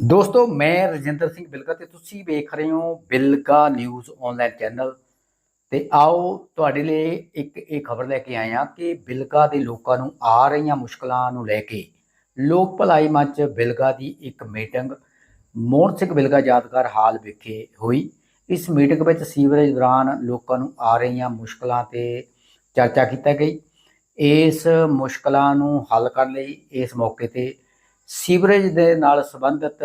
ਦੋਸਤੋ, ਮੈਂ ਰਜਿੰਦਰ ਸਿੰਘ ਬਿਲਕਾ ਤੇ ਤੁਸੀਂ ਵੇਖ ਰਹੇ ਹੋ ਬਿਲਕਾ ਨਿਊਜ਼ ਆਨਲਾਈਨ ਚੈਨਲ ਤੇ ਆਓ ਤੁਹਾਡੇ ਲਈ ਇੱਕ ਇਹ ਖਬਰ ਲੈ ਕੇ ਆਏ ਹਾਂ ਕਿ ਬਿਲਕਾ ਦੇ ਲੋਕਾਂ ਨੂੰ ਆ ਰਹੀਆਂ ਮੁਸ਼ਕਲਾਂ ਨੂੰ ਲੈ ਕੇ ਲੋਕ ਭਲਾਈ ਮੰਚ ਬਿਲਗਾ ਦੀ ਇੱਕ ਮੀਟਿੰਗ, ਮੋਹਨ ਸਿੰਘ ਬਿਲਗਾ ਯਾਦਗਾਰ ਹਾਲ ਵਿਖੇ ਹੋਈ। ਇਸ ਮੀਟਿੰਗ ਵਿੱਚ ਸੀਵਰੇਜ ਦੌਰਾਨ ਲੋਕਾਂ ਨੂੰ ਆ ਰਹੀਆਂ ਮੁਸ਼ਕਲਾਂ ਤੇ ਚਰਚਾ ਕੀਤੀ ਗਈ। ਇਸ ਮੁਸ਼ਕਲਾਂ ਨੂੰ ਹੱਲ ਕਰਨ ਲਈ ਇਸ ਮੌਕੇ ਤੇ ਸੀਵਰੇਜ ਦੇ ਨਾਲ ਸੰਬੰਧਿਤ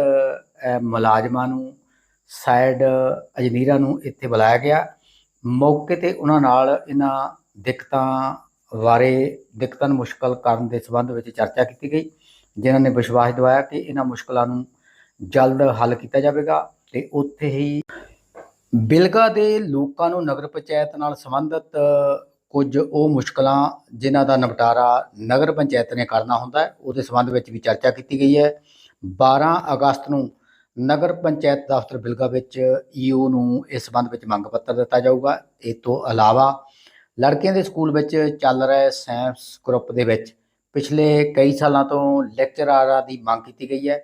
ਮੁਲਾਜ਼ਮਾਂ ਨੂੰ ਸਾਈਡ ਇੰਜੀਨੀਅਰਾਂ ਨੂੰ ਇੱਥੇ ਬੁਲਾਇਆ ਗਿਆ। ਮੌਕੇ ਤੇ ਉਹਨਾਂ ਨਾਲ ਇਹਨਾਂ ਦਿੱਕਤਾਂ ਬਾਰੇ, ਦਿੱਕਤਾਂ ਨੂੰ ਮੁਸ਼ਕਲ ਕਰਨ ਦੇ ਸੰਬੰਧ ਵਿੱਚ ਚਰਚਾ ਕੀਤੀ ਗਈ, ਜਿਨ੍ਹਾਂ ਨੇ ਵਿਸ਼ਵਾਸ ਦਿਵਾਇਆ ਕਿ ਇਹਨਾਂ ਮੁਸ਼ਕਲਾਂ ਨੂੰ ਜਲਦ ਹੱਲ ਕੀਤਾ ਜਾਵੇਗਾ ਤੇ ਉੱਥੇ ਹੀ ਬਿਲਗਾ ਦੇ ਲੋਕਾਂ ਨੂੰ ਨਗਰ ਪੰਚਾਇਤ ਨਾਲ ਸੰਬੰਧਿਤ ਕੁਝ ਉਹ ਮੁਸ਼ਕਲਾਂ ਜਿਨ੍ਹਾਂ ਦਾ ਨਿਪਟਾਰਾ ਨਗਰ ਪੰਚਾਇਤ ਨੇ ਕਰਨਾ ਹੁੰਦਾ ਹੈ, ਉਹਦੇ ਸੰਬੰਧ ਵਿੱਚ ਵੀ ਚਰਚਾ ਕੀਤੀ ਗਈ ਹੈ। 12 ਅਗਸਤ ਨੂੰ ਨਗਰ ਪੰਚਾਇਤ ਦਫ਼ਤਰ ਬਿਲਗਾ ਵਿੱਚ ਈਓ ਨੂੰ ਇਸ ਸੰਬੰਧ ਵਿੱਚ ਮੰਗ ਪੱਤਰ ਦਿੱਤਾ ਜਾਊਗਾ। ਇਸ ਤੋਂ ਇਲਾਵਾ ਲੜਕੀਆਂ ਦੇ ਸਕੂਲ ਵਿੱਚ ਚੱਲ ਰਹੇ ਸਾਇੰਸ ਗਰੁੱਪ ਦੇ ਵਿੱਚ ਪਿਛਲੇ ਕਈ ਸਾਲਾਂ ਤੋਂ ਲੈਕਚਰਾਰਾਂ ਦੀ ਮੰਗ ਕੀਤੀ ਗਈ ਹੈ।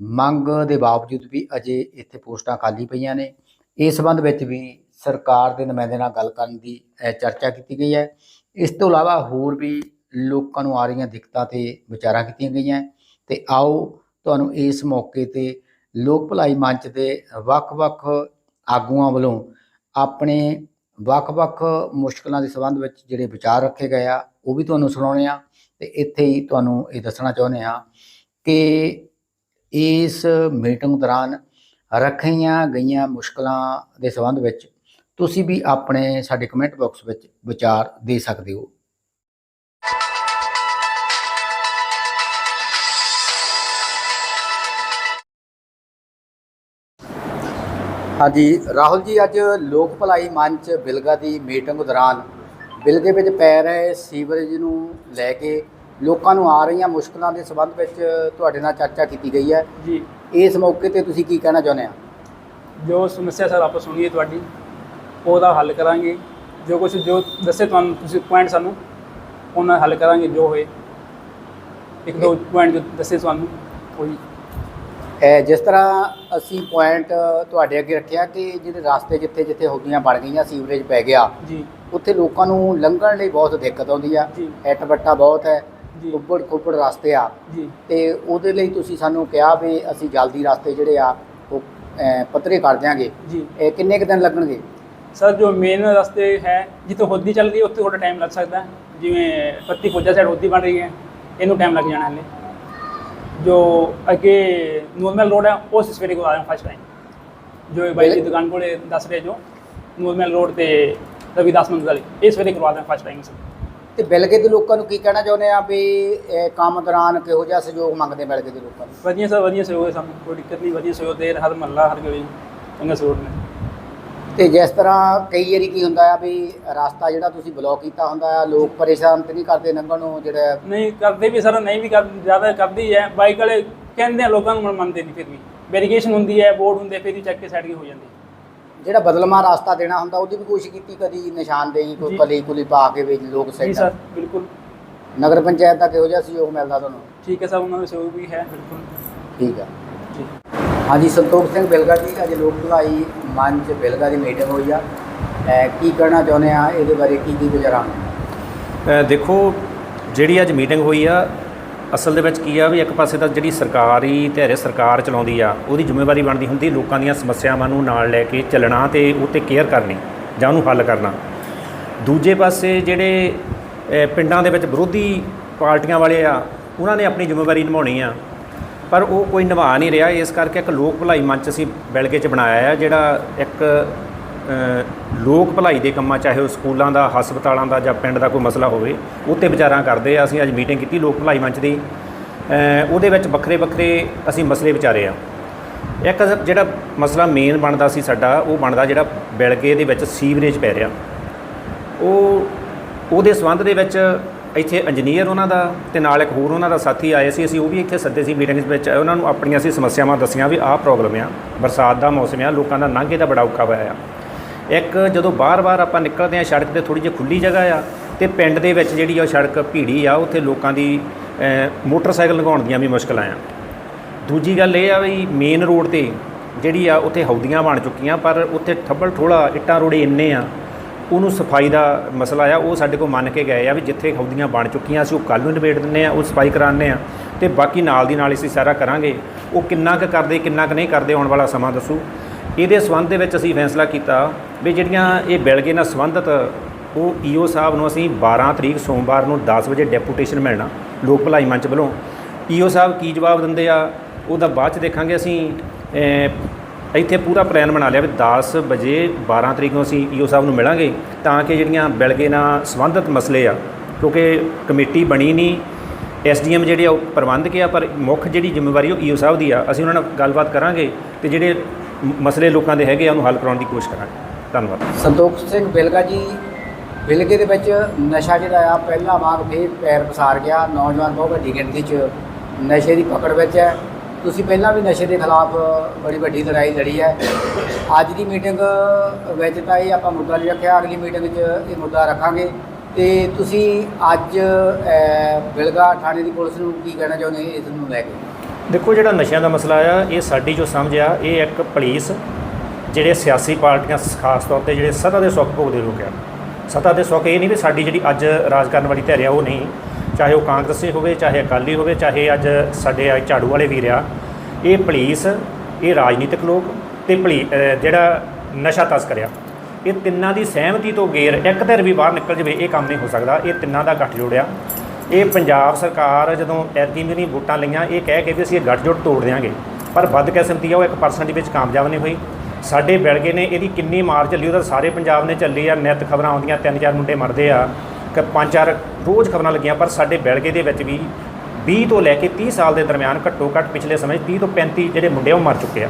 ਮੰਗ ਦੇ ਬਾਵਜੂਦ ਵੀ ਅਜੇ ਇੱਥੇ ਪੋਸਟਾਂ ਖਾਲੀ ਪਈਆਂ ਨੇ। ਇਸ ਸੰਬੰਧ ਵਿੱਚ ਵੀ ਸਰਕਾਰ ਦੇ ਨੁਮਾਇੰਦੇ ਨਾਲ ਗੱਲ ਕਰਨ ਦੀ ਚਰਚਾ ਕੀਤੀ ਗਈ ਹੈ। ਇਸ ਤੋਂ ਇਲਾਵਾ ਹੋਰ ਵੀ ਲੋਕਾਂ ਨੂੰ ਆ ਰਹੀਆਂ ਦਿੱਕਤਾਂ ਤੇ ਵਿਚਾਰਾਂ ਕੀਤੀਆਂ ਗਈਆਂ। ਤੇ ਆਓ ਤੁਹਾਨੂੰ ਇਸ ਮੌਕੇ ਤੇ ਲੋਕ ਭਲਾਈ ਮੰਚ ਦੇ ਵੱਖ-ਵੱਖ ਆਗੂਆਂ ਵੱਲੋਂ ਆਪਣੇ ਵੱਖ-ਵੱਖ ਮੁਸ਼ਕਲਾਂ ਦੇ ਸੰਬੰਧ ਵਿੱਚ ਜਿਹੜੇ ਵਿਚਾਰ ਰੱਖੇ ਗਏ ਆ, ਉਹ ਵੀ ਤੁਹਾਨੂੰ ਸੁਣਾਉਣੇ ਆ ਤੇ ਇੱਥੇ ਹੀ ਤੁਹਾਨੂੰ ਇਹ ਦੱਸਣਾ ਚਾਹੁੰਦੇ ਆ ਕਿ ਇਸ ਮੀਟਿੰਗ ਦੌਰਾਨ ਰੱਖੀਆਂ ਗਈਆਂ ਮੁਸ਼ਕਲਾਂ ਦੇ ਸੰਬੰਧ ਵਿੱਚ ਤੁਸੀਂ ਵੀ ਆਪਣੇ ਸਾਡੇ ਕਮੈਂਟ ਬਾਕਸ ਵਿੱਚ ਵਿਚਾਰ ਦੇ ਸਕਦੇ ਹੋ। ਹਾਂਜੀ ਰਾਹੁਲ ਜੀ ਅੱਜ ਲੋਕ ਭਲਾਈ ਮੰਚ ਬਿਲਗਾ ਦੀ ਮੀਟਿੰਗ ਦੌਰਾਨ ਬਿਲਗੇ ਵਿੱਚ ਪੈ ਰਹੇ ਸੀਵਰੇਜ ਨੂੰ ਲੈ ਕੇ ਲੋਕਾਂ ਨੂੰ ਆ ਰਹੀਆਂ ਮੁਸ਼ਕਲਾਂ ਦੇ ਸੰਬੰਧ ਵਿੱਚ ਤੁਹਾਡੇ ਨਾਲ ਚਰਚਾ ਕੀਤੀ ਗਈ ਹੈ। ਜੀ। ਇਸ ਮੌਕੇ ਤੇ ਤੁਸੀਂ ਕੀ ਕਹਿਣਾ ਚਾਹੁੰਦੇ ਆ? ਜੋ ਸਮੱਸਿਆ ਸਰ ਆਪਾਂ ਸੁਣੀਏ ਤੁਹਾਡੀ। ਉਹਦਾ ਹੱਲ ਕਰਾਂਗੇ। ਜੋ ਕੁਝ ਜੋ ਦੱਸੇ ਤੁਹਾਨੂੰ ਤੁਸੀਂ ਪੁਆਇੰਟ ਸਾਨੂੰ ਉਹਨਾਂ ਹੱਲ ਕਰਾਂਗੇ ਜੋ ਹੋਏ। ਇੱਕ ਦੋ ਪੁਆਇੰਟ ਜੋ ਦੱਸੇ ਤੁਹਾਨੂੰ ਉਹੀ। ਇਹ ਜਿਸ ਤਰ੍ਹਾਂ ਅਸੀਂ ਪੁਆਇੰਟ ਤੁਹਾਡੇ ਅੱਗੇ ਰੱਖਿਆ ਕਿ ਜਿਹੜੇ ਰਸਤੇ ਜਿੱਥੇ ਜਿੱਥੇ ਹੁੱਡੀਆਂ ਬਣ ਗਈਆਂ ਸੀਵਰੇਜ ਪੈ ਗਿਆ। ਜੀ। ਉੱਥੇ ਲੋਕਾਂ ਨੂੰ ਲੰਘਣ ਲਈ ਬਹੁਤ ਦਿੱਕਤ ਆਉਂਦੀ ਆ। ਜੀ। ਇੱਟ ਬੱਟਾ ਬਹੁਤ ਹੈ ਜੀ। ਉੱਬੜ ਖੁੱਬੜ ਰਸਤੇ ਆ। ਜੀ। ਤੇ ਉਹਦੇ ਲਈ ਤੁਸੀਂ ਸਾਨੂੰ ਕਿਹਾ ਵੀ ਅਸੀਂ ਜਲਦੀ ਰਸਤੇ ਜਿਹੜੇ ਆ ਉਹ ਅਹ, ਪੱਧਰੇ ਕਰ ਦਿਆਂਗੇ। ਜੀ। ਇਹ ਕਿੰਨੇ ਕੁ ਦਿਨ ਲੱਗਣਗੇ? ਸਰ ਜੋ ਮੇਨ ਰਸਤੇ ਹੈ ਜਿੱਥੇ ਹੋਦੀ ਚੱਲ ਰਹੀ ਹੈ ਉੱਥੇ ਥੋੜਾ ਟਾਈਮ ਲੱਗ ਸਕਦਾ ਹੈ। ਜਿਵੇਂ ਪੱਤੀ ਫੌਜਾ ਸਾਈਡ ਹੋਦੀ ਬਣ ਰਹੀ ਹੈ ਇਹਨੂੰ ਟਾਈਮ ਲੱਗ ਜਾਣਾ ਹਲੇ। ਜੋ ਅੱਗੇ ਨੂਰਮਲ ਰੋਡ ਹੈ ਉਸ ਸਵੇਰੇ ਕੋ ਆ ਰਹੇ ਫਸਟ ਟਾਈਮ ਜੋ ਇਹ ਬਾਈ ਦੀ ਦੁਕਾਨ ਕੋਲੇ ਦੱਸ ਰਹੇ ਜੋ ਨੂਰਮਲ ਰੋਡ ਤੇ ਰਵਿਦਾਸ ਮੰਦਰ ਵਾਲੀ ਇਹ ਸਵੇਰੇ ਕਰਵਾ ਰਹੇ ਫਸਟ ਟਾਈਮ ਤੇ ਬਿਲਗੇ ਦੇ ਲੋਕਾਂ ਨੂੰ ਕੀ ਕਹਿਣਾ ਚਾਹੁੰਦੇ ਆ ਵੀ ਇਹ ਕੰਮ ਦੌਰਾਨ ਕਿਹੋ ਜਿਹਾ ਸਹਿਯੋਗ ਮੰਗਦੇ ਬਿਲਗੇ ਦੇ ਲੋਕਾਂ ਨੂੰ? ਵਧੀਆ ਸਰ ਵਧੀਆ ਸਹਿਯੋਗ ਹੈ ਸਾਨੂੰ। ਕੋਈ ਦਿੱਕਤ ਨਹੀਂ ਵਧੀਆ ਸਹਿਯੋਗ ਦੇ ਰਹੇ ਹਰ ਮਹੱਲਾ ਹਰ ਗਲੀ ਚੰਗਾ ਸਹਿਯੋਗ ਨੇ। ਤੇ ਜਿਸ ਤਰ੍ਹਾਂ ਕਈ ਵਾਰੀ ਕੀ ਹੁੰਦਾ ਆ ਵੀ ਰਸਤਾ ਜਿਹੜਾ ਤੁਸੀਂ ਬਲੌਕ ਕੀਤਾ ਹੁੰਦਾ ਆ ਲੋਕ ਪਰੇਸ਼ਾਨ ਤੇ ਨਹੀਂ ਕਰਦੇ ਲੰਘਣ ਨੂੰ ਜਿਹੜਾ ਨਹੀਂ ਕਰਦੇ ਵੀ ਸਰ ਨਹੀਂ ਵੀ ਕਰ ਜ਼ਿਆਦਾ ਕਰਦੀ ਹੈ। ਬਾਈਕ ਵਾਲੇ ਕਹਿੰਦੇ ਆ ਲੋਕਾਂ ਨੂੰ ਮਨ ਮੰਨਦੇ ਨਹੀਂ ਫਿਰ ਵੀ। ਵੈਰੀਗੇਸ਼ਨ ਹੁੰਦੀ ਹੈ ਬੋਰਡ ਹੁੰਦੇ ਫਿਰ ਹੀ ਚੱਕ ਕੇ ਸਾਈਡ ਹੋ ਜਾਂਦੇ। ਜਿਹੜਾ ਬਦਲਮਾ ਰਸਤਾ ਦੇਣਾ ਹੁੰਦਾ ਉਹਦੀ ਵੀ ਕੋਸ਼ਿਸ਼ ਕੀਤੀ ਕਦੀ ਨਿਸ਼ਾਨਦੇਹੀ ਕੋਈ। ਕਲੀ ਕੁਲੀ ਪਾ ਕੇ ਵੀ ਲੋਕ ਜੀ ਸਹੀ ਸਰ ਬਿਲਕੁਲ। ਨਗਰ ਪੰਚਾਇਤ ਦਾ ਕਿਹੋ ਜਿਹਾ ਸਹਿਯੋਗ ਮਿਲਦਾ ਤੁਹਾਨੂੰ? ਠੀਕ ਹੈ ਸਰ ਉਹਨਾਂ ਦਾ ਸਹਿਯੋਗ ਵੀ ਹੈ। ਬਿਲਕੁਲ ਠੀਕ ਆ। ਜੀ। ਹਾਂਜੀ, ਸੰਤੋਖ ਸਿੰਘ ਬਿਲਗਾ ਜੀ, ਅੱਜ ਲੋਕ ਭਲਾਈ ਮੰਚ ਬਿਲਗਾ ਦੀ ਮੀਟਿੰਗ ਹੋਈ ਆ। ਕੀ ਕਹਿਣਾ ਚਾਹੁੰਦੇ ਆ? ਇਹਦੇ ਬਾਰੇ ਕੀ ਕੀ ਗੁਜ਼ਾਰਾਂ ਦੇਖੋ, ਜਿਹੜੀ ਅੱਜ ਮੀਟਿੰਗ ਹੋਈ ਆ, ਅਸਲ ਦੇ ਵਿੱਚ ਕੀ ਆ ਵੀ ਇੱਕ ਪਾਸੇ ਤਾਂ ਜਿਹੜੀ ਸਰਕਾਰੀ ਧਿਰੇ ਸਰਕਾਰ ਚਲਾਉਂਦੀ ਆ, ਉਹਦੀ ਜ਼ਿੰਮੇਵਾਰੀ ਬਣਦੀ ਹੁੰਦੀ ਲੋਕਾਂ ਦੀਆਂ ਸਮੱਸਿਆਵਾਂ ਨੂੰ ਨਾਲ ਲੈ ਕੇ ਚੱਲਣਾ ਤੇ ਉਹ 'ਤੇ ਕੇਅਰ ਕਰਨੀ ਜਾਂ ਉਹਨੂੰ ਹੱਲ ਕਰਨਾ। ਦੂਜੇ ਪਾਸੇ ਜਿਹੜੇ ਪਿੰਡਾਂ ਦੇ ਵਿੱਚ ਵਿਰੋਧੀ ਪਾਰਟੀਆਂ ਵਾਲੇ ਆ, ਉਹਨਾਂ ਨੇ ਆਪਣੀ ਜ਼ਿੰਮੇਵਾਰੀ ਨਿਭਾਉਣੀ ਆ। ਪਰ ਉਹ ਕੋਈ ਨਿਭਾ ਨਹੀਂ ਰਿਹਾ। ਇਸ ਕਰਕੇ ਇੱਕ ਲੋਕ ਭਲਾਈ ਮੰਚ ਅਸੀਂ ਬਿਲਗੇ 'ਚ ਬਣਾਇਆ ਆ, ਜਿਹੜਾ ਇੱਕ ਲੋਕ ਭਲਾਈ ਦੇ ਕੰਮਾਂ, ਚਾਹੇ ਉਹ ਸਕੂਲਾਂ ਦਾ, ਹਸਪਤਾਲਾਂ ਦਾ ਜਾਂ ਪਿੰਡ ਦਾ ਕੋਈ ਮਸਲਾ ਹੋਵੇ ਉੱਤੇ ਵਿਚਾਰਾਂ ਕਰਦੇ ਆ। ਅਸੀਂ ਅੱਜ ਮੀਟਿੰਗ ਕੀਤੀ ਲੋਕ ਭਲਾਈ ਮੰਚ ਦੀ। ਉਹਦੇ ਵਿੱਚ ਵੱਖਰੇ ਵੱਖਰੇ ਅਸੀਂ ਮਸਲੇ ਵਿਚਾਰੇ ਆ। ਇੱਕ ਜਿਹੜਾ ਮਸਲਾ ਮੇਨ ਬਣਦਾ ਸੀ ਸਾਡਾ, ਉਹ ਬਣਦਾ ਜਿਹੜਾ ਬਿਲਗੇ ਦੇ ਵਿੱਚ ਸੀਵਰੇਜ ਪੈ ਰਿਹਾ। ਉਹ, ਉਹਦੇ ਸੰਬੰਧ ਦੇ ਵਿੱਚ ਇੱਥੇ ਇੰਜੀਨੀਅਰ ਉਹਨਾਂ ਦਾ ਤੇ ਨਾਲ ਇੱਕ ਹੋਰ ਉਹਨਾਂ ਦਾ ਸਾਥੀ ਆਏ ਸੀ, ਅਸੀਂ ਉਹ ਵੀ ਇੱਥੇ ਸੱਦੇ ਸੀ ਮੀਟਿੰਗ ਵਿੱਚ, ਉਹਨਾਂ ਨੂੰ ਆਪਣੀਆਂ ਅਸੀਂ ਸਮੱਸਿਆਵਾਂ ਦੱਸੀਆਂ ਵੀ ਆਹ ਪ੍ਰੋਬਲਮ ਆ, ਬਰਸਾਤ ਦਾ ਮੌਸਮ ਆ, ਲੋਕਾਂ ਦਾ ਲੰਘੇ ਦਾ ਬੜਾ ਔਖਾ ਹੋਇਆ ਆ। ਇੱਕ ਜਦੋਂ ਬਾਰ-ਬਾਰ ਆਪਾਂ ਨਿਕਲਦੇ ਆ, ਸੜਕ ਤੇ ਥੋੜੀ ਜਿਹੀ ਖੁੱਲੀ ਜਗ੍ਹਾ ਆ, ਤੇ ਪਿੰਡ ਦੇ ਵਿੱਚ ਜਿਹੜੀ ਉਹ ਸੜਕ ਭੀੜੀ ਆ, ਉੱਥੇ ਲੋਕਾਂ ਦੀ ਮੋਟਰਸਾਈਕਲ ਲਗਾਉਣ ਦੀਆਂ ਵੀ ਮੁਸ਼ਕਲਾਂ ਆ। ਦੂਜੀ ਗੱਲ ਇਹ ਆ ਵੀ ਮੇਨ ਰੋਡ ਤੇ ਜਿਹੜੀ ਆ ਉੱਥੇ ਹੌਦੀਆਂ ਬਣ ਚੁੱਕੀਆਂ, ਪਰ ਉੱਥੇ ਠੱਬਲ ਠੋਲਾ ਇੱਟਾਂ ਰੋੜੇ ਇੰਨੇ ਆ ਉਹਨੂੰ ਸਫ਼ਾਈ ਦਾ ਮਸਲਾ ਆ, ਉਹ ਸਾਡੇ ਕੋਲ ਮੰਨ ਕੇ ਗਏ ਆ ਵੀ ਜਿੱਥੇ ਹੌਦੀਆਂ ਬਣ ਚੁੱਕੀਆਂ ਅਸੀਂ ਉਹ ਕੱਲ੍ਹ ਨੂੰ ਨਿਬੇੜ ਦਿੰਨੇ ਆ, ਉਹ ਸਫ਼ਾਈ ਕਰਾਉਂਦੇ ਆ ਤੇ ਬਾਕੀ ਨਾਲ ਦੀ ਨਾਲ ਅਸੀਂ ਸਾਰਾ ਕਰਾਂਗੇ। ਉਹ ਕਿੰਨਾ ਕੁ ਕਰਦੇ, ਕਿੰਨਾ ਕੁ ਨਹੀਂ ਕਰਦੇ, ਆਉਣ ਵਾਲਾ ਸਮਾਂ ਦੱਸੂ। ਇਹਦੇ ਸੰਬੰਧ ਦੇ ਵਿੱਚ ਅਸੀਂ ਫੈਸਲਾ ਕੀਤਾ ਵੀ ਜਿਹੜੀਆਂ ਇਹ ਬਿਲਗੇ ਨਾਲ ਸੰਬੰਧਿਤ, ਉਹ ਈਓ ਸਾਹਿਬ ਨੂੰ ਅਸੀਂ 12 ਤਰੀਕ ਸੋਮਵਾਰ ਨੂੰ 10 ਵਜੇ ਡੈਪੂਟੇਸ਼ਨ ਮਿਲਣਾ, ਲੋਕ ਭਲਾਈ ਮੰਚ ਵੱਲੋਂ। ਈਓ ਸਾਹਿਬ ਕੀ ਜਵਾਬ ਦਿੰਦੇ ਆ, ਉਹਦਾ ਬਾਅਦ ਚ ਦੇਖਾਂਗੇ ਅਸੀਂ ਇੱਥੇ ਪੂਰਾ ਪਲਾਨ ਬਣਾ ਲਿਆ ਵੀ 10 ਵਜੇ 12 ਤਰੀਕ ਨੂੰ ਅਸੀਂ ਈਓ ਸਾਹਿਬ ਨੂੰ ਮਿਲਾਂਗੇ, ਤਾਂ ਕਿ ਜਿਹੜੀਆਂ ਬਿਲਗੇ ਨਾਲ ਸੰਬੰਧਿਤ ਮਸਲੇ ਆ, ਕਿਉਂਕਿ ਕਮੇਟੀ ਬਣੀ ਨਹੀਂ, ਐਸਡੀਐਮ ਜਿਹੜੇ ਆ ਉਹ ਪ੍ਰਬੰਧਕ ਆ, ਪਰ ਮੁੱਖ ਜਿਹੜੀ ਜ਼ਿੰਮੇਵਾਰੀ ਉਹ ਈਓ ਸਾਹਿਬ ਦੀ ਆ, ਅਸੀਂ ਉਹਨਾਂ ਨਾਲ ਗੱਲਬਾਤ ਕਰਾਂਗੇ ਤੇ ਜਿਹੜੇ ਮਸਲੇ ਲੋਕਾਂ ਦੇ ਹੈਗੇ ਆ, ਉਹਨੂੰ ਹੱਲ ਕਰਾਉਣ ਦੀ ਕੋਸ਼ਿਸ਼ ਕਰਾਂਗੇ। ਧੰਨਵਾਦ। ਸੰਤੋਖ ਸਿੰਘ ਬਿਲਗਾ ਜੀ, ਬਿਲਗੇ ਦੇ ਵਿੱਚ ਨਸ਼ਾ ਜਿਹੜਾ ਆ, ਪਹਿਲਾ ਵਾਂਗ ਫੇਰ ਪੈਰ ਪਸਾਰ ਗਿਆ, ਨੌਜਵਾਨ ਬਹੁਤ ਵੱਡੀ ਗਿਣਤੀ 'ਚ ਨਸ਼ੇ ਦੀ ਪਕੜ ਵਿੱਚ ਹੈ। ਤੁਸੀਂ ਪਹਿਲਾਂ ਵੀ ਨਸ਼ੇ ਦੇ ਖਿਲਾਫ ਬੜੀ ਵੱਡੀ ਲੜਾਈ ਲੜੀ ਹੈ। ਅੱਜ ਦੀ ਮੀਟਿੰਗ ਵਿੱਚ ਤਾਂ ਇਹ ਆਪਾਂ ਮੁੱਦਾ ਨਹੀਂ ਰੱਖਿਆ, ਅਗਲੀ ਮੀਟਿੰਗ 'ਚ ਇਹ ਮੁੱਦਾ ਰੱਖਾਂਗੇ। ਤੇ ਤੁਸੀਂ ਅੱਜ ਬਿਲਗਾ ਥਾਣੇ ਦੀ ਪੁਲਿਸ ਨੂੰ ਕੀ ਕਹਿਣਾ ਚਾਹੁੰਦੇ ਇਸ ਨੂੰ ਲੈ ਕੇ? ਦੇਖੋ, ਜਿਹੜਾ ਨਸ਼ਿਆਂ ਦਾ ਮਸਲਾ ਆ, ਇਹ ਸਾਡੀ ਜੋ ਸਮਝ ਆ, ਇਹ ਇੱਕ ਪੁਲਿਸ ਜਿਹੜੇ ਸਿਆਸੀ ਪਾਰਟੀਆਂ ਖਾਸ ਤੌਰ ਤੇ ਜਿਹੜੇ ਸੱਤਾ ਦੇ ਸੁੱਖ ਭੋਗਦੇ ਲੋਕ ਆ। ਸੱਤਾ ਦੇ ਸੁੱਖ ਇਹ ਨਹੀਂ ਵੀ ਸਾਡੀ ਜਿਹੜੀ ਅੱਜ ਰਾਜ ਕਰਨ ਵਾਲੀ ਧਿਰ ਆ, ਉਹ ਨਹੀਂ। ਚਾਹੇ ਉਹ ਕਾਂਗਰਸੀ ਹੋਵੇ, ਚਾਹੇ ਅਕਾਲੀ ਹੋਵੇ, ਚਾਹੇ ਅੱਜ ਸਾਡੇ ਝਾੜੂ ਵਾਲੇ ਵੀਰ ਆ, ਇਹ ਪੁਲਿਸ, ਇਹ ਰਾਜਨੀਤਿਕ ਲੋਕ ਤੇ ਪੁਲੀ ਜਿਹੜਾ ਨਸ਼ਾ ਤਸਕਰ ਆ, ਇਹ ਤਿੰਨਾਂ ਦੀ ਸਹਿਮਤੀ ਤੋਂ ਗੇਰ ਇੱਕ ਧਿਰ ਵੀ ਬਾਹਰ ਨਿਕਲ ਜਵੇ, ਇਹ ਕੰਮ ਨਹੀਂ ਹੋ ਸਕਦਾ, ਇਹ ਤਿੰਨਾਂ ਦਾ ਗੱਠ ਜੋੜਿਆ ਇਹ ਪੰਜਾਬ ਸਰਕਾਰ ਜਦੋਂ ਐਤਕੀ ਵੀ ਨਹੀਂ ਵੋਟਾਂ ਲਈਆਂ, ਇਹ ਕਹਿ ਕੇ ਵੀ ਅਸੀਂ ਇਹ ਗੱਠਜੋੜ ਤੋੜ ਦਿਆਂਗੇ, ਪਰ ਬਦਕਿਸਮਤੀ ਆ, ਉਹ 1% ਵਿੱਚ ਕਾਮਯਾਬ ਨਹੀਂ ਹੋਈ। ਸਾਡੇ ਬਿਲਗੇ ਨੇ ਇਹਦੀ ਕਿੰਨੀ ਮਾਰ ਚੱਲੀ, ਉਹਦਾ ਸਾਰੇ ਪੰਜਾਬ ਨੇ ਚੱਲੀ ਆ, ਨਿਤ ਖਬਰਾਂ ਆਉਂਦੀਆਂ, ਤਿੰਨ ਚਾਰ ਮੁੰਡੇ ਮਰਦੇ ਆ। ਕਿ ਪੰਜ ਚਾਰ ਰੋਜ਼ ਖਬਰਾਂ ਲੱਗੀਆਂ, ਪਰ ਸਾਡੇ ਬੈਲਗੇ ਦੇ ਵਿੱਚ ਵੀ 20 ਤੋਂ ਲੈ ਕੇ 30 ਸਾਲ ਦੇ ਦਰਮਿਆਨ ਘੱਟੋ ਘੱਟ ਪਿਛਲੇ ਸਮੇਂ 'ਚ 30 ਤੋਂ 35 ਜਿਹੜੇ ਮੁੰਡੇ ਆ ਉਹ ਮਰ ਚੁੱਕੇ ਆ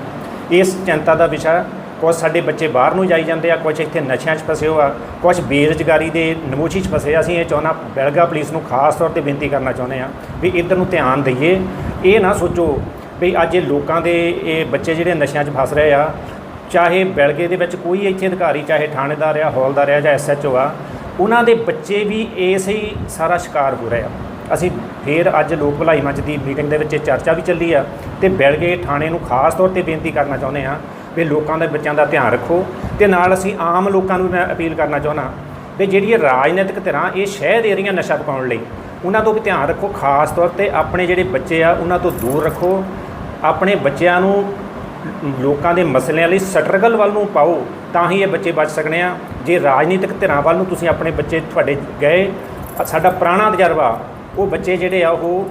ਇਸ ਚਿੰਤਾ ਦਾ ਵਿਸ਼ਾ ਕੁਝ ਸਾਡੇ ਬੱਚੇ ਬਾਹਰ ਨੂੰ ਜਾਈ ਜਾਂਦੇ ਆ ਕੁਝ ਇੱਥੇ ਨਸ਼ਿਆਂ 'ਚ ਫਸੇ ਹੋ ਆ ਕੁਝ ਬੇਰੁਜ਼ਗਾਰੀ ਦੇ ਨਮੂਚੀ 'ਚ ਫਸੇ ਆ। ਅਸੀਂ ਇਹ ਚਾਹੁੰਦਾ ਬੈਲਗਾ ਪੁਲਿਸ ਨੂੰ ਖਾਸ ਤੌਰ ਤੇ ਬੇਨਤੀ ਕਰਨਾ ਚਾਹੁੰਦੇ ਆ ਵੀ ਇੱਧਰ ਨੂੰ ਧਿਆਨ ਦਈਏ ਇਹ ਨਾ ਸੋਚੋ ਵੀ ਅੱਜ ਇਹ ਲੋਕਾਂ ਦੇ ਇਹ ਬੱਚੇ ਜਿਹੜੇ ਨਸ਼ਿਆਂ 'ਚ ਫਸ ਰਹੇ ਆ, ਚਾਹੇ ਬੈਲਗੇ ਦੇ ਵਿੱਚ ਕੋਈ ਇੱਥੇ ਅਧਿਕਾਰੀ, ਚਾਹੇ ਥਾਣੇਦਾਰ ਆ, ਹੌਲਦਾਰ ਆ ਜਾਂ ਐਸਐਚਓ ਆ ਉਹਨਾਂ ਦੇ ਬੱਚੇ ਵੀ ਇਸ ਹੀ ਸਾਰਾ ਸ਼ਿਕਾਰ ਹੋ ਰਹੇ ਆ। ਅਸੀਂ ਫੇਰ ਅੱਜ ਲੋਕ ਭਲਾਈ ਮੰਚ ਦੀ ਮੀਟਿੰਗ ਦੇ ਵਿੱਚ ਇਹ ਚਰਚਾ ਵੀ ਚੱਲੀ ਆ ਤੇ ਬਿਲਗੇ ਥਾਣੇ ਨੂੰ ਖਾਸ ਤੌਰ ਤੇ ਬੇਨਤੀ ਕਰਨਾ ਚਾਹੁੰਦੇ ਆ ਵੀ ਲੋਕਾਂ ਦੇ ਬੱਚਿਆਂ ਦਾ ਧਿਆਨ ਰੱਖੋ ਤੇ ਨਾਲ ਅਸੀਂ ਆਮ ਲੋਕਾਂ ਨੂੰ ਮੈਂ ਅਪੀਲ ਕਰਨਾ ਚਾਹੁੰਦਾ ਵੀ ਜਿਹੜੀ ਇਹ ਰਾਜਨੀਤਿਕ ਧਿਰਾਂ, ਇਹ ਸ਼ਹਿ ਦੇ ਰਹੀਆਂ ਨਸ਼ਾ ਪਕਾਉਣ ਲਈ ਉਹਨਾਂ ਤੋਂ ਵੀ ਧਿਆਨ ਰੱਖੋ, ਖਾਸ ਤੌਰ ਤੇ ਆਪਣੇ ਜਿਹੜੇ ਬੱਚੇ ਆ ਉਹਨਾਂ ਤੋਂ ਦੂਰ ਰੱਖੋ, ਆਪਣੇ ਬੱਚਿਆਂ ਨੂੰ ਲੋਕਾਂ ਦੇ ਮਸਲਿਆਂ ਲਈ ਸਟਰਗਲ ਵੱਲ ਨੂੰ ਪਾਓ ਤਾਂ ਹੀ ਇਹ ਬੱਚੇ ਬਚ ਸਕਣੇ ਆ। ਜੇ ਰਾਜਨੀਤਿਕ ਧਿਰਾਂ ਵੱਲ ਨੂੰ ਤੁਸੀਂ ਆਪਣੇ ਬੱਚੇ ਤੁਹਾਡੇ ਗਏ, ਸਾਡਾ ਪੁਰਾਣਾ ਤਜਰਬਾ, ਉਹ ਬੱਚੇ ਜਿਹੜੇ ਆ, ਉਹ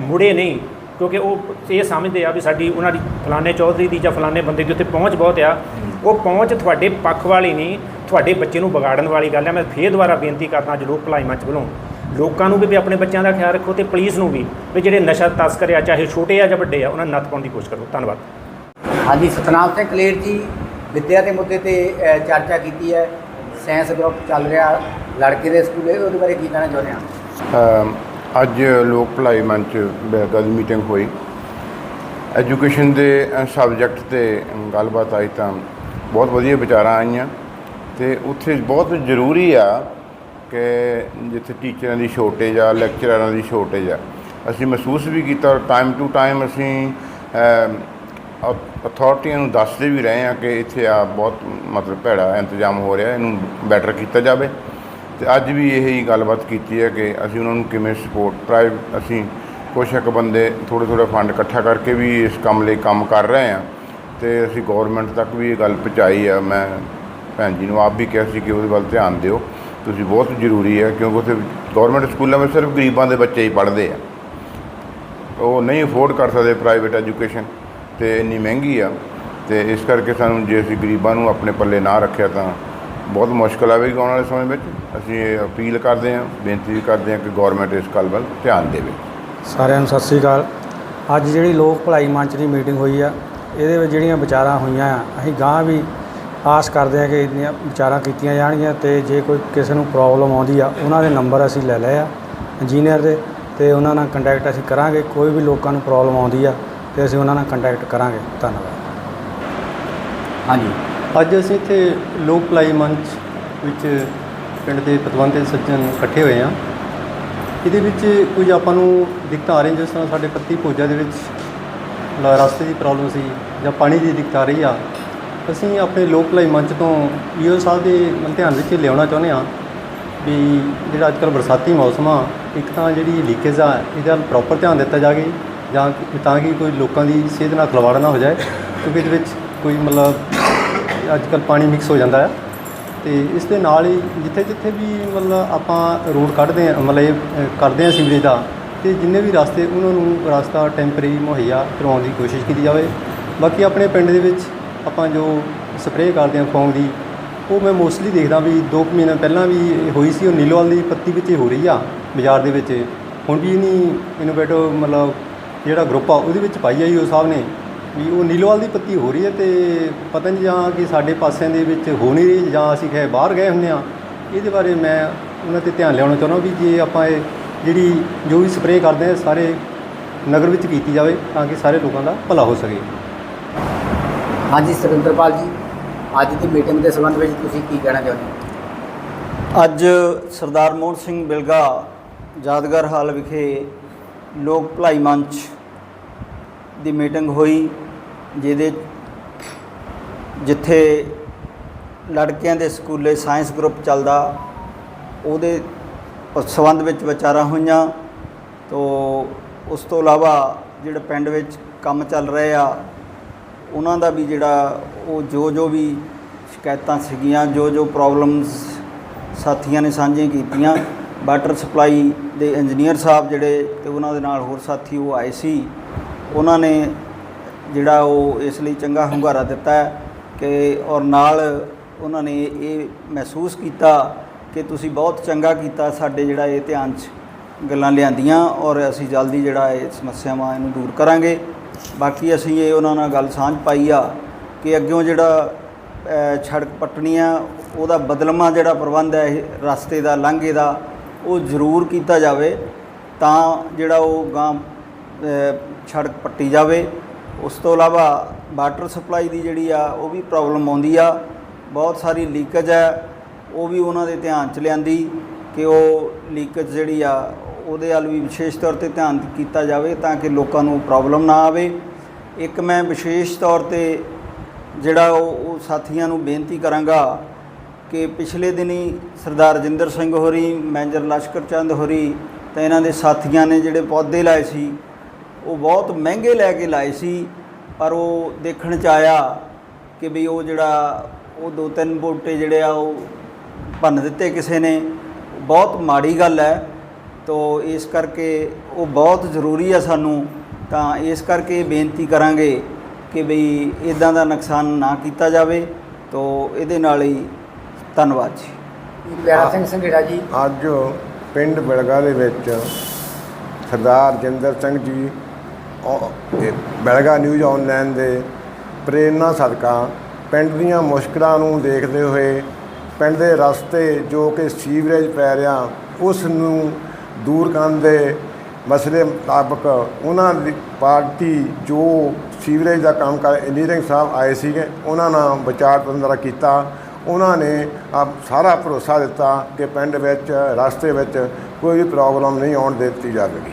ਮੁੜੇ ਨਹੀਂ। ਕਿਉਂਕਿ ਉਹ ਇਹ ਸਮਝਦੇ ਆ ਵੀ ਸਾਡੀ ਉਹਨਾਂ ਦੀ ਫਲਾਣੇ ਚੌਧਰੀ ਦੀ ਜਾਂ ਫਲਾਣੇ ਬੰਦੇ ਦੀ ਉੱਤੇ ਪਹੁੰਚ ਬਹੁਤ ਆ। ਉਹ ਪਹੁੰਚ ਤੁਹਾਡੇ ਪੱਖ ਵਾਲੀ ਨਹੀਂ, ਤੁਹਾਡੇ ਬੱਚੇ ਨੂੰ ਵਿਗਾੜਨ ਵਾਲੀ ਗੱਲ ਹੈ ਮੈਂ ਫੇਰ ਦੁਬਾਰਾ ਬੇਨਤੀ ਕਰਦਾ ਜ਼ਰੂਰ ਲੋਕ ਭਲਾਈ ਮੰਚ ਵੱਲੋਂ। ਲੋਕਾਂ ਨੂੰ ਵੀ ਵੀ ਆਪਣੇ ਬੱਚਿਆਂ ਦਾ ਖਿਆਲ ਰੱਖੋ ਤੇ ਪੁਲਿਸ ਨੂੰ ਵੀ ਵੀ ਜਿਹੜੇ ਨਸ਼ਾ ਤਸਕਰ ਆ, ਚਾਹੇ ਛੋਟੇ ਆ ਜਾਂ ਵੱਡੇ ਆ, ਉਹਨਾਂ ਨੂੰ ਨੱਥ ਪਾਉਣ ਦੀ ਕੋਸ਼ਿਸ਼ ਕਰੋ। ਧੰਨਵਾਦ। ਹਾਂਜੀ, ਸਤਨਾਮ ਸਿੰਘ ਕਲੇਰ ਜੀ ਵਿੱਦਿਆ ਦੇ ਮੁੱਦੇ ਤੇ ਅ, ਚਰਚਾ ਕੀਤੀ ਹੈ। ਸਾਇੰਸ ਗਰੁੱਪ ਚੱਲ ਰਿਹਾ। ਲੜਕੇ ਦੇ ਸਕੂਲੇ ਉਹਦੇ ਬਾਰੇ ਕੀ ਕਹਿਣਾ ਚਾਹੁੰਦੇ ਆ ਅਮ ਅੱਜ ਲੋਕ ਭਲਾਈ ਮੰਚ ਬੈਗਾ ਦੀ ਮੀਟਿੰਗ ਹੋਈ। ਐਜੂਕੇਸ਼ਨ ਦੇ ਸਬਜੈਕਟ ਤੇ ਗੱਲਬਾਤ ਆਈ ਤਾਂ ਬਹੁਤ ਵਧੀਆ ਵਿਚਾਰਾਂ ਆਈਆਂ। ਤੇ ਉੱਥੇ ਬਹੁਤ ਜ਼ਰੂਰੀ ਆ ਕਿ ਜਿੱਥੇ ਟੀਚਰਾਂ ਦੀ ਸ਼ੋਰਟੇਜ ਆ ਲੈਕਚਰਰਾਂ ਦੀ ਸ਼ੋਰਟੇਜ ਆ ਅਸੀਂ ਮਹਿਸੂਸ ਵੀ ਕੀਤਾ ਔਰ ਟਾਈਮ ਟੂ ਟਾਈਮ ਅਸੀਂ ਅਥਾਰਟੀਆਂ ਨੂੰ ਦੱਸਦੇ ਵੀ ਰਹੇ ਆ ਕਿ ਇੱਥੇ ਆ ਬਹੁਤ ਮਤਲਬ ਭੈੜਾ ਇੰਤਜ਼ਾਮ ਹੋ ਰਿਹਾ, ਇਹਨੂੰ ਬੈਟਰ ਕੀਤਾ ਜਾਵੇ। ਤੇ ਅੱਜ ਵੀ ਇਹੀ ਗੱਲਬਾਤ ਕੀਤੀ ਹੈ ਕਿ ਅਸੀਂ ਉਹਨਾਂ ਨੂੰ ਕਿਵੇਂ ਸਪੋਰਟ ਪ੍ਰਾਈਵ ਅਸੀਂ ਕੁਛ ਇੱਕ ਬੰਦੇ ਥੋੜ੍ਹੇ ਥੋੜ੍ਹਾ ਫੰਡ ਇਕੱਠਾ ਕਰਕੇ ਵੀ ਇਸ ਕੰਮ ਲਈ ਕੰਮ ਕਰ ਰਹੇ ਹਾਂ। ਤੇ ਅਸੀਂ ਗਵਰਨਮੈਂਟ ਤੱਕ ਵੀ ਇਹ ਗੱਲ ਪਹੁੰਚਾਈ ਆ। ਮੈਂ ਭੈਣ ਜੀ ਨੂੰ ਆਪ ਵੀ ਕਿਹਾ ਸੀ ਕਿ ਉਹਦੇ ਵੱਲ ਧਿਆਨ ਦਿਓ। ਤੁਸੀਂ ਬਹੁਤ ਜ਼ਰੂਰੀ ਹੈ ਕਿਉਂਕਿ ਉੱਥੇ ਗਵਰਨਮੈਂਟ ਸਕੂਲਾਂ ਵਿੱਚ ਸਿਰਫ ਗਰੀਬਾਂ ਦੇ ਬੱਚੇ ਹੀ ਪੜ੍ਹਦੇ ਆ। ਉਹ ਨਹੀਂ ਅਫੋਰਡ ਕਰ ਸਕਦੇ ਪ੍ਰਾਈਵੇਟ ਐਜੂਕੇਸ਼ਨ ਤੇ ਇੰਨੀ ਮਹਿੰਗੀ ਆ ਤੇ ਇਸ ਕਰਕੇ ਸਾਨੂੰ ਜੇ ਅਸੀਂ ਗਰੀਬਾਂ ਨੂੰ ਆਪਣੇ ਪੱਲੇ ਨਾ ਰੱਖਿਆ ਤਾਂ ਬਹੁਤ ਮੁਸ਼ਕਲ ਆਵੇਗੀ ਆਉਣ ਵਾਲੇ ਸਮੇਂ ਵਿੱਚ। ਅਸੀਂ ਇਹ ਅਪੀਲ ਕਰਦੇ ਹਾਂ, ਬੇਨਤੀ ਵੀ ਕਰਦੇ ਹਾਂ ਕਿ ਗਵਰਨਮੈਂਟ ਇਸ ਗੱਲ ਵੱਲ ਧਿਆਨ ਦੇਵੇ। ਸਾਰਿਆਂ ਨੂੰ ਸਤਿ ਸ੍ਰੀ ਅਕਾਲ। ਅੱਜ ਜਿਹੜੀ ਲੋਕ ਭਲਾਈ ਮੰਚ ਦੀ ਮੀਟਿੰਗ ਹੋਈ ਆ, ਇਹਦੇ ਵਿੱਚ ਜਿਹੜੀਆਂ ਵਿਚਾਰਾਂ ਹੋਈਆਂ ਆ, ਅਸੀਂ ਗਾਂ ਵੀ ਆਸ ਕਰਦੇ ਹਾਂ ਕਿ ਇੰਨੀਆਂ ਵਿਚਾਰਾਂ ਕੀਤੀਆਂ ਜਾਣਗੀਆਂ ਤੇ ਜੇ ਕੋਈ ਕਿਸੇ ਨੂੰ ਪ੍ਰੋਬਲਮ ਆਉਂਦੀ ਆ, ਉਹਨਾਂ ਦੇ ਨੰਬਰ ਅਸੀਂ ਲੈ ਲਏ ਆ। ਇੰਜੀਨੀਅਰ ਦੇ ਤੇ ਉਹਨਾਂ ਨਾਲ ਕੰਟੈਕਟ ਅਸੀਂ ਕਰਾਂਗੇ, ਕੋਈ ਵੀ ਲੋਕਾਂ ਨੂੰ ਪ੍ਰੋਬਲਮ ਆਉਂਦੀ ਆ ਤੇ ਅਸੀਂ ਉਹਨਾਂ ਨਾਲ ਕੰਟੈਕਟ ਕਰਾਂਗੇ। ਧੰਨਵਾਦ। ਹਾਂਜੀ। ਅੱਜ ਅਸੀਂ ਇੱਥੇ ਲੋਕ ਭਲਾਈ ਮੰਚ ਵਿੱਚ ਪਿੰਡ ਦੇ ਪਤਵੰਤੇ ਸੱਜਣ ਇਕੱਠੇ ਹੋਏ ਹਾਂ। ਇਹਦੇ ਵਿੱਚ ਕੁਝ ਆਪਾਂ ਨੂੰ ਦਿੱਕਤਾਂ ਆ ਰਹੀਆਂ, ਜਿਸ ਤਰ੍ਹਾਂ ਸਾਡੇ ਪੱਤੀ ਭੋਜਾ ਦੇ ਵਿੱਚ ਰਸਤੇ ਦੀ ਪ੍ਰੋਬਲਮ ਸੀ ਜਾਂ ਪਾਣੀ ਦੀ ਦਿੱਕਤ ਆ ਰਹੀ ਆ। ਅਸੀਂ ਆਪਣੇ ਲੋਕ ਭਲਾਈ ਮੰਚ ਤੋਂ ਈਓ ਸਾਹਿਬ ਦੇ ਧਿਆਨ ਵਿੱਚ ਲਿਆਉਣਾ ਚਾਹੁੰਦੇ ਆ ਵੀ ਜਿਹੜਾ ਅੱਜ ਕੱਲ੍ਹ ਬਰਸਾਤੀ ਮੌਸਮ ਆ, ਇੱਕ ਤਾਂ ਜਿਹੜੀ ਲੀਕੇਜ ਆ, ਇਹਦਾ ਪ੍ਰੋਪਰ ਧਿਆਨ ਦਿੱਤਾ ਜਾਵੇ। ਜਾਂ ਤਾਂ ਕਿ ਕੋਈ ਲੋਕਾਂ ਦੀ ਸਿਹਤ ਨਾਲ ਖਿਲਵਾੜ ਨਾ ਹੋ ਜਾਏ, ਕਿਉਂਕਿ ਇਹਦੇ ਵਿੱਚ ਕੋਈ ਮਤਲਬ ਅੱਜ ਕੱਲ੍ਹ ਪਾਣੀ ਮਿਕਸ ਹੋ ਜਾਂਦਾ ਹੈ ਤੇ ਇਸ ਦੇ ਨਾਲ ਹੀ ਜਿੱਥੇ ਜਿੱਥੇ ਵੀ ਮਤਲਬ ਆਪਾਂ ਰੋਡ ਕੱਢਦੇ ਆ, ਮਤਲਬ ਇਹ ਕਰਦੇ ਆ ਸੀਵਰੇਜ ਦਾ, ਤੇ ਜਿੰਨੇ ਵੀ ਰਸਤੇ ਉਹਨਾਂ ਨੂੰ ਰਸਤਾ ਟੈਂਪਰੇਰੀ ਮੁਹੱਈਆ ਕਰਵਾਉਣ ਦੀ ਕੋਸ਼ਿਸ਼ ਕੀਤੀ ਜਾਵੇ। ਬਾਕੀ ਆਪਣੇ ਪਿੰਡ ਦੇ ਵਿੱਚ ਆਪਾਂ ਜੋ ਸਪਰੇਅ ਕਰਦੇ ਆ ਫੌਂਗ ਦੀ, ਉਹ ਮੈਂ ਮੋਸਟਲੀ ਦੇਖਦਾ ਵੀ 2 ਮਹੀਨੇ ਪਹਿਲਾਂ ਵੀ ਹੋਈ ਸੀ, ਉਹ ਨੀਲੋਵਾਲ ਦੀ ਪੱਤੀ ਵਿੱਚ ਹੋ ਰਹੀ ਆ, ਬਾਜ਼ਾਰ ਦੇ ਵਿੱਚ। ਹੁਣ ਵੀ ਨਹੀਂ ਇਨੋਵੇਟਿਵ ਮਤਲਬ ਜਿਹੜਾ ਗਰੁੱਪ ਆ ਉਹਦੇ ਵਿੱਚ ਪਾਈ ਆਈ ਉਹ ਸਾਹਿਬ ਨੇ। ਵੀ ਉਹ ਨੀਲੋਵਾਲ ਦੀ ਪੱਤੀ ਹੋ ਰਹੀ ਹੈ ਤੇ ਪਤਾ ਨਹੀਂ ਜਾਂ ਕਿ ਸਾਡੇ ਪਾਸਿਆਂ ਦੇ ਵਿੱਚ ਹੋ ਨਹੀਂ ਰਹੀ ਜਾਂ ਅਸੀਂ ਖੈ ਬਾਹਰ ਗਏ ਹੁੰਦੇ ਆ ਇਹਦੇ ਬਾਰੇ ਮੈਂ ਉਹਨਾਂ ਤੇ ਧਿਆਨ ਲਿਆਉਣਾ ਚਾਹੁੰਦਾ ਵੀ ਜੇ ਆਪਾਂ ਇਹ ਜਿਹੜੀ ਜੋ ਵੀ ਸਪਰੇਅ ਕਰਦੇ ਆ ਸਾਰੇ ਨਗਰ ਵਿੱਚ ਕੀਤੀ ਜਾਵੇ ਤਾਂ ਕਿ ਸਾਰੇ ਲੋਕਾਂ ਦਾ ਭਲਾ ਹੋ ਸਕੇ। ਹਾਂਜੀ ਸੁਰਿੰਦਰਪਾਲ ਜੀ ਅੱਜ ਦੀ ਮੀਟਿੰਗ ਦੇ ਸੰਬੰਧ ਵਿੱਚ ਤੁਸੀਂ ਕੀ ਕਹਿਣਾ ਚਾਹੁੰਦੇ ਹੋ ਅੱਜ ਸਰਦਾਰ ਮੋਹਨ ਸਿੰਘ ਬਿਲਗਾ ਯਾਦਗਾਰ ਹਾਲ ਵਿਖੇ ਲੋਕ ਭਲਾਈ ਮੰਚ ਦੀ ਮੀਟਿੰਗ ਹੋਈ, ਜਿਹਦੇ ਜਿੱਥੇ ਲੜਕਿਆਂ ਦੇ ਸਕੂਲੇ ਸਾਇੰਸ ਗਰੁੱਪ ਚੱਲਦਾ, ਉਹਦੇ ਸੰਬੰਧ ਵਿੱਚ ਵਿਚਾਰਾਂ ਹੋਈਆਂ। ਤੋ ਉਸ ਤੋਂ ਇਲਾਵਾ ਜਿਹੜੇ ਪਿੰਡ ਵਿੱਚ ਕੰਮ ਚੱਲ ਰਹੇ ਆ, ਉਹਨਾਂ ਦਾ ਵੀ ਜਿਹੜਾ ਉਹ ਜੋ ਜੋ ਵੀ ਸ਼ਿਕਾਇਤਾਂ ਸੀਗੀਆਂ ਜੋ ਜੋ ਪ੍ਰੋਬਲਮਸ ਸਾਥੀਆਂ ਨੇ ਸਾਂਝੀਆਂ ਕੀਤੀਆਂ ਵਾਟਰ ਸਪਲਾਈ ਦੇ ਇੰਜੀਨੀਅਰ ਸਾਹਿਬ ਜਿਹੜੇ ਤੇ ਉਹਨਾਂ ਦੇ ਨਾਲ ਹੋਰ ਸਾਥੀ ਉਹ ਆਏ ਸੀ ਉਹਨਾਂ ਨੇ ਜਿਹੜਾ ਉਹ ਇਸ ਲਈ ਚੰਗਾ ਹੁੰਗਾਰਾ ਦਿੱਤਾ ਕਿ ਔਰ ਨਾਲ ਉਹਨਾਂ ਨੇ ਇਹ ਮਹਿਸੂਸ ਕੀਤਾ ਕਿ ਤੁਸੀਂ ਬਹੁਤ ਚੰਗਾ ਕੀਤਾ ਸਾਡੇ ਜਿਹੜਾ ਇਹ ਧਿਆਨ 'ਚ ਗੱਲਾਂ ਲਿਆਂਦੀਆਂ ਔਰ ਅਸੀਂ ਜਲਦੀ ਜਿਹੜਾ ਇਹ ਸਮੱਸਿਆਵਾਂ ਇਹਨੂੰ ਦੂਰ ਕਰਾਂਗੇ। ਬਾਕੀ ਅਸੀਂ ਇਹ ਉਹਨਾਂ ਨਾਲ ਗੱਲ ਸਾਂਝ ਪਾਈ ਆ ਕਿ ਅੱਗਿਓਂ ਜਿਹੜਾ ਅ, ਸੜਕ ਪੱਟਣੀ ਆ ਉਹਦਾ ਬਦਲਮਾ ਜਿਹੜਾ ਪ੍ਰਬੰਧ ਹੈ ਇਹ ਰਸਤੇ ਦਾ ਲਾਂਘੇ ਦਾ ਉਹ ਜ਼ਰੂਰ ਕੀਤਾ ਜਾਵੇ ਤਾਂ ਜਿਹੜਾ ਉਹ ਗਾਂ ਸੜਕ ਪੱਟੀ ਜਾਵੇ। ਉਸ ਤੋਂ ਇਲਾਵਾ ਵਾਟਰ ਸਪਲਾਈ ਦੀ ਜਿਹੜੀ ਆ, ਉਹ ਵੀ ਪ੍ਰੋਬਲਮ ਆਉਂਦੀ ਆ। ਬਹੁਤ ਸਾਰੀ ਲੀਕੇਜ ਹੈ, ਉਹ ਵੀ ਉਹਨਾਂ ਦੇ ਧਿਆਨ ਚ ਲਿਆਂਦੀ ਕਿ ਉਹ ਲੀਕੇਜ ਜਿਹੜੀ ਆ, ਉਹਦੇ ਵੱਲ ਵੀ ਵਿਸ਼ੇਸ਼ ਤੌਰ ਤੇ ਧਿਆਨ ਕੀਤਾ ਜਾਵੇ ਤਾਂ ਕਿ ਲੋਕਾਂ ਨੂੰ ਪ੍ਰੋਬਲਮ ਨਾ ਆਵੇ। ਇੱਕ ਮੈਂ ਵਿਸ਼ੇਸ਼ ਤੌਰ ਤੇ ਜਿਹੜਾ ਉਹ ਉਹ ਸਾਥੀਆਂ ਨੂੰ ਬੇਨਤੀ ਕਰਾਂਗਾ ਕਿ ਪਿਛਲੇ ਦਿਨੀ ਸਰਦਾਰ ਰਜਿੰਦਰ ਸਿੰਘ ਹੋਰੀ, ਮੈਨੇਜਰ ਲਸ਼ਕਰ ਚੰਦ ਹੋਰੀ ਤੇ ਇਹਨਾਂ ਦੇ ਸਾਥੀਆਂ ਨੇ ਜਿਹੜੇ ਪੌਦੇ ਲਾਏ ਸੀ, ਉਹ ਬਹੁਤ ਮਹਿੰਗੇ ਲੈ ਕੇ ਲਾਏ ਸੀ, ਪਰ ਉਹ ਦੇਖਣ ਚ ਆਇਆ ਕਿ ਵੀ ਉਹ ਜਿਹੜਾ, ਉਹ ਦੋ ਤਿੰਨ ਬੂਟੇ ਜਿਹੜੇ ਆ ਉਹ ਭੰਨ ਦਿੱਤੇ ਕਿਸੇ ਨੇ। ਬਹੁਤ ਮਾੜੀ ਗੱਲ ਹੈ, ਤੋ ਇਸ ਕਰਕੇ ਉਹ ਬਹੁਤ ਜ਼ਰੂਰੀ ਆ ਸਾਨੂੰ, ਤਾਂ ਇਸ ਕਰਕੇ ਬੇਨਤੀ ਕਰਾਂਗੇ ਕਿ ਬਈ ਇਦਾਂ ਦਾ ਨੁਕਸਾਨ ਨਾ ਕੀਤਾ ਜਾਵੇ, ਤੋ ਇਹਦੇ ਨਾਲ ਹੀ ਧੰਨਵਾਦ ਜੀ। ਪਿਆਰਾ ਸਿੰਘ ਸੰਘੇੜਾ ਜੀ। ਅੱਜ ਪਿੰਡ ਬਿਲਗਾ ਦੇ ਵਿੱਚ ਸਰਦਾਰ ਜਿੰਦਰ ਸਿੰਘ ਜੀ ਬਿਲਗਾ ਨਿਊਜ਼ ਆਨਲਾਈਨ ਦੇ ਪ੍ਰੇਰਨਾ ਸਦਕਾ ਪਿੰਡ ਦੀਆਂ ਮੁਸ਼ਕਲਾਂ ਨੂੰ ਦੇਖਦੇ ਹੋਏ ਪਿੰਡ ਦੇ ਰਸਤੇ ਜੋ ਕਿ ਸੀਵਰੇਜ ਪੈ ਰਿਹਾ ਉਸ ਨੂੰ ਦੂਰ ਕਰਨ ਦੇ ਮਸਲੇ ਮੁਤਾਬਕ ਉਹਨਾਂ ਦੀ ਪਾਰਟੀ ਜੋ ਸੀਵਰੇਜ ਦਾ ਕੰਮ ਕਰ ਇੰਜੀਨੀਅਰਿੰਗ ਸਾਹਿਬ ਆਏ ਸੀਗੇ ਉਹਨਾਂ ਨਾਲ ਵਿਚਾਰ ਵਟਾਂਦਰਾ ਕੀਤਾ। ਉਹਨਾਂ ਨੇ ਸਾਰਾ ਭਰੋਸਾ ਦਿੱਤਾ ਕਿ ਪਿੰਡ ਵਿੱਚ, ਰਸਤੇ ਵਿੱਚ ਕੋਈ ਵੀ ਪ੍ਰੋਬਲਮ ਨਹੀਂ ਆਉਣ ਦਿੱਤੀ ਜਾਵੇਗੀ।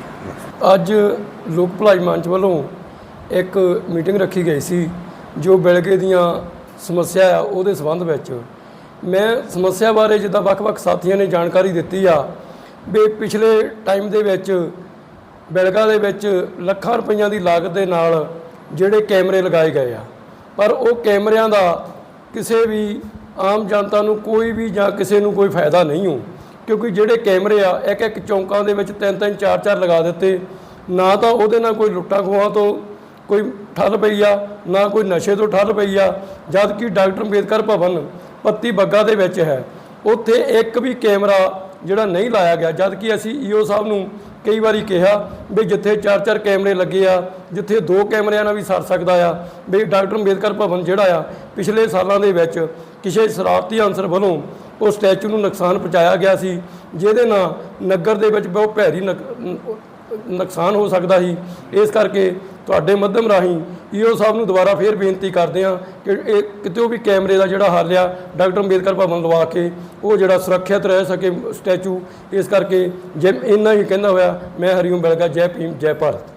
ਅੱਜ ਲੋਕ ਭਲਾਈ ਮੰਚ ਵੱਲੋਂ ਇੱਕ ਮੀਟਿੰਗ ਰੱਖੀ ਗਈ ਸੀ, ਜੋ ਬਿਲਗੇ ਦੀਆਂ ਸਮੱਸਿਆ ਆ, ਉਹਦੇ ਸੰਬੰਧ ਵਿੱਚ। ਮੈਂ ਸਮੱਸਿਆ ਬਾਰੇ ਜਿੱਦਾਂ ਵੱਖ-ਵੱਖ ਸਾਥੀਆਂ ਨੇ ਜਾਣਕਾਰੀ ਦਿੱਤੀ ਆ, ਵੀ ਪਿਛਲੇ ਟਾਈਮ ਦੇ ਵਿੱਚ ਬਿਲਗਾ ਦੇ ਵਿੱਚ ਲੱਖਾਂ ਰੁਪਈਆਂ ਦੀ ਲਾਗਤ ਦੇ ਨਾਲ ਜਿਹੜੇ ਕੈਮਰੇ ਲਗਾਏ ਗਏ ਆ। ਪਰ ਉਹ ਕੈਮਰਿਆਂ ਦਾ ਕਿਸੇ ਵੀ ਆਮ ਜਨਤਾ ਨੂੰ ਕੋਈ ਵੀ ਜਾਂ ਕਿਸੇ ਨੂੰ ਕੋਈ ਫਾਇਦਾ ਨਹੀਂ ਹੋ, ਕਿਉਂਕਿ ਜਿਹੜੇ ਕੈਮਰੇ ਆ, ਇੱਕ ਇੱਕ ਚੌਂਕਾਂ ਦੇ ਵਿੱਚ ਤਿੰਨ ਤਿੰਨ ਚਾਰ ਚਾਰ ਲਗਾ ਦਿੱਤੇ, ਨਾ ਤਾਂ ਉਹਦੇ ਨਾਲ ਕੋਈ ਲੁੱਟਾਂ ਖੋਹਾਂ ਤੋਂ ਕੋਈ ਠੱਲ ਪਈ ਆ, ਨਾ ਕੋਈ ਨਸ਼ੇ ਤੋਂ ਠੱਲ ਪਈ ਆ, ਜਦ ਕਿ ਡਾਕਟਰ ਅੰਬੇਦਕਰ ਭਵਨ ਪੱਤੀ ਬੱਗਾ ਦੇ ਵਿੱਚ ਹੈ। ਉੱਥੇ ਇੱਕ ਵੀ ਕੈਮਰਾ ਜਿਹੜਾ ਨਹੀਂ ਲਾਇਆ ਗਿਆ, ਜਦ ਕਿ ਅਸੀਂ ਈਓ ਸਾਹਿਬ ਨੂੰ ਕਈ ਵਾਰੀ ਕਿਹਾ ਵੀ ਜਿੱਥੇ ਚਾਰ ਚਾਰ ਕੈਮਰੇ ਲੱਗੇ ਆ, ਜਿੱਥੇ ਦੋ ਕੈਮਰਿਆਂ ਨਾਲ ਵੀ ਸਰ ਸਕਦਾ ਆ, ਵੀ ਡਾਕਟਰ ਅੰਬੇਦਕਰ ਭਵਨ ਜਿਹੜਾ ਆ, ਪਿਛਲੇ ਸਾਲਾਂ ਦੇ ਵਿੱਚ ਕਿਸੇ ਸ਼ਰਾਰਤੀ ਅਨਸਰ ਵੱਲੋਂ ਉਹ ਸਟੈਚੂ ਨੂੰ ਨੁਕਸਾਨ ਪਹੁੰਚਾਇਆ ਗਿਆ ਸੀ, ਜਿਹਦੇ ਨਾਲ ਨਗਰ ਦੇ ਵਿੱਚ ਬਹੁਤ ਭੈੜੀ ਨੁਕ- ਨੁਕਸਾਨ ਹੋ ਸਕਦਾ ਸੀ। ਇਸ ਕਰਕੇ ਤੁਹਾਡੇ ਮਾਧਿਅਮ ਰਾਹੀਂ ਈਓ ਸਾਹਿਬ ਨੂੰ ਦੁਬਾਰਾ ਫੇਰ ਬੇਨਤੀ ਕਰਦੇ ਹਾਂ ਕਿ ਇਹ ਕਿਤੇ ਵੀ ਕੈਮਰੇ ਦਾ ਜਿਹੜਾ ਹੱਲ ਆ, ਡਾਕਟਰ ਅੰਬੇਦਕਰ ਭਵਨ ਲਵਾ ਕੇ ਉਹ ਜਿਹੜਾ ਸੁਰੱਖਿਅਤ ਰਹਿ ਸਕੇ ਸਟੈਚੂ, ਇਸ ਕਰਕੇ ਜੇ ਇੰਨਾ ਹੀ ਕਹਿੰਦਾ ਹੋਇਆ, ਮੈਂ ਹਰੀਓਮ ਬਿਲਗਾ, ਜੈ ਭੀਮ, ਜੈ ਭਾਰਤ।